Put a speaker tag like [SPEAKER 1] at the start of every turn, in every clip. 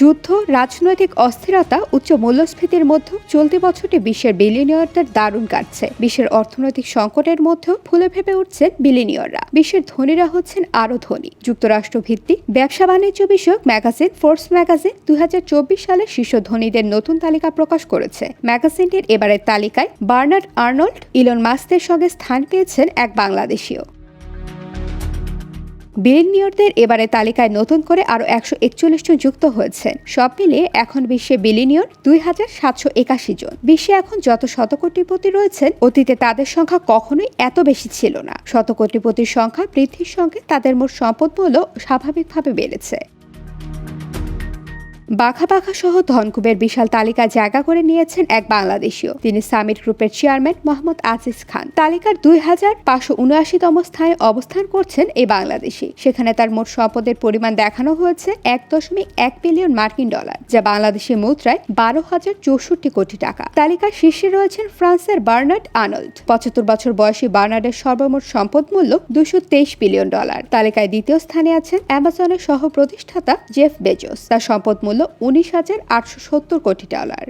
[SPEAKER 1] যুদ্ধ, রাজনৈতিক অস্থিরতা, উচ্চ মূল্যস্ফীতির মধ্যে চলতি বছরটি বিশ্বের বিলিনিয়রদের দারুণ কাটছে। বিশ্বের অর্থনৈতিক সংকটের মধ্যেও ফুলে ফেপে উঠছেন বিলিনিয়ররা বিশ্বের ধনীরা হচ্ছেন আরও ধনী। যুক্তরাষ্ট্র ভিত্তিক ব্যবসা বাণিজ্য বিষয়ক ম্যাগাজিন ফোর্স ম্যাগাজিন দু হাজার চব্বিশ সালে শীর্ষ ধনীদের নতুন তালিকা প্রকাশ করেছে। ম্যাগাজিনটির এবারের তালিকায় বার্নার্ড আর্নল্ড, ইলন মাস্কের সঙ্গে স্থান পেয়েছেন এক বাংলাদেশীয় বিলিনিয়রদের এবারে তালিকায় নতুন করে আরও একশো একচল্লিশ জন যুক্ত হয়েছে। সব মিলিয়ে এখন বিশ্বে বিলিনিয়র দুই হাজার সাতশো একাশি জন। বিশ্বে এখন যত শতকোটিপতি রয়েছেন, অতীতে তাদের সংখ্যা কখনোই এত বেশি ছিল না। শতকোটিপতির সংখ্যা বৃদ্ধির সঙ্গে তাদের মোট সম্পদ মূল্য স্বাভাবিকভাবে বেড়েছে। বাঘা বাঘা সহ ধনকুবের বিশাল তালিকায় জায়গা করে নিয়েছেন এক বাংলাদেশীয় তিনি সামিট গ্রুপের চেয়ারম্যান মোহাম্মদ আজিজ খান। তালিকার দুই হাজার পাঁচশো উনআশিতম স্থানে অবস্থান করছেন এই বাংলাদেশি। সেখানে তার মোট সম্পদের পরিমাণ দেখানো হয়েছে এক দশমিক এক বিলিয়ন মার্কিন ডলার, যা বাংলাদেশি মুদ্রায় বারো হাজার চৌষট্টি কোটি টাকা। তালিকার শীর্ষে রয়েছেন ফ্রান্সের বার্নার্ড আর্নল্ড পঁচাত্তর বছর বয়সী বার্নার্ডের সর্বমোট সম্পদ মূল্য দুশো তেইশ বিলিয়ন ডলার। তালিকায় দ্বিতীয় স্থানে আছেন অ্যামাজনের সহ প্রতিষ্ঠাতা জেফ বেজোস। তার সম্পদ মূল্য উনিশ হাজার আটশো সত্তর কোটি ডলার।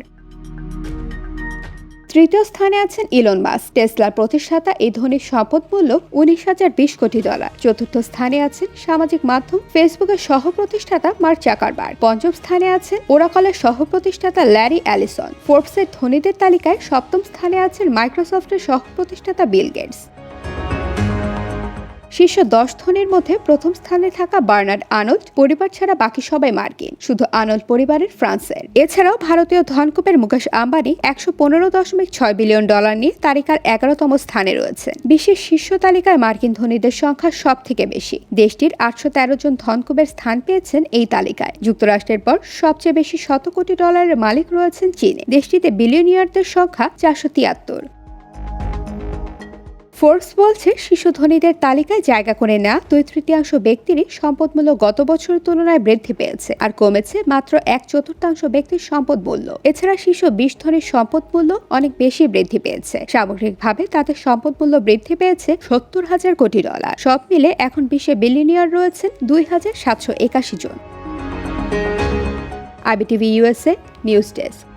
[SPEAKER 1] তৃতীয় স্থানে আছেন ইলন মাস টেসলার প্রতিষ্ঠাতা এই ধনীর সম্পদ মূল্য উনিশ হাজার বিশ কোটি ডলার। চতুর্থ স্থানে আছেন সামাজিক মাধ্যম ফেসবুকের সহ প্রতিষ্ঠাতা মার্ক চাকারবার পঞ্চম স্থানে আছেন ওরাকলের সহ প্রতিষ্ঠাতা ল্যারি অ্যালিসন। ফোর্বসের ধনীদের তালিকায় সপ্তম স্থানে আছেন মাইক্রোসফটের সহ প্রতিষ্ঠাতা বিল গেটস। শীর্ষ দশ ধনের মধ্যে প্রথম স্থানে থাকা বার্নার্ড আনল্ড, পরিবার ছাড়া বাকি সবাই মার্কিন। শুধু আনল্ড পরিবারের ফ্রান্সের। এছাড়াও ভারতীয় ধনকুপের মুকেশ আম্বানি একশো পনেরো দশমিক ছয় বিলিয়ন ডলার নিয়ে তালিকার এগারোতম স্থানে রয়েছে। বিশ্বের শীর্ষ তালিকায় মার্কিন ধনীদের সংখ্যা সব থেকে বেশি। দেশটির আটশো তেরো জন ধনকুবের স্থান পেয়েছেন এই তালিকায়। যুক্তরাষ্ট্রের পর সবচেয়ে বেশি শত কোটি ডলারের মালিক রয়েছেন চীনে। দেশটিতে বিলিয়নিয়ারদের সংখ্যা চারশো তিয়াত্তর। ফোর্বস বলছে, শিশু ধনীদের তালিকায় জায়গা করে নেওয়া দুই তৃতীয়াংশ ব্যক্তিরই সম্পদমূল্য গত বছরের তুলনায় বৃদ্ধি পেয়েছে আর কমেছে মাত্র এক চতুর্থাংশ ব্যক্তির সম্পদ মূল্য। এছাড়া শিশু বিশ ধনীর সম্পদ মূল্য অনেক বেশি বৃদ্ধি পেয়েছে। সামগ্রিকভাবে তাদের সম্পদ মূল্য বৃদ্ধি পেয়েছে সত্তর হাজার কোটি ডলার। সব মিলে এখন বিশ্বে বিলিয়নিয়ার রয়েছেন দুই হাজার সাতশো একাশি জন। IBTV USA news desk.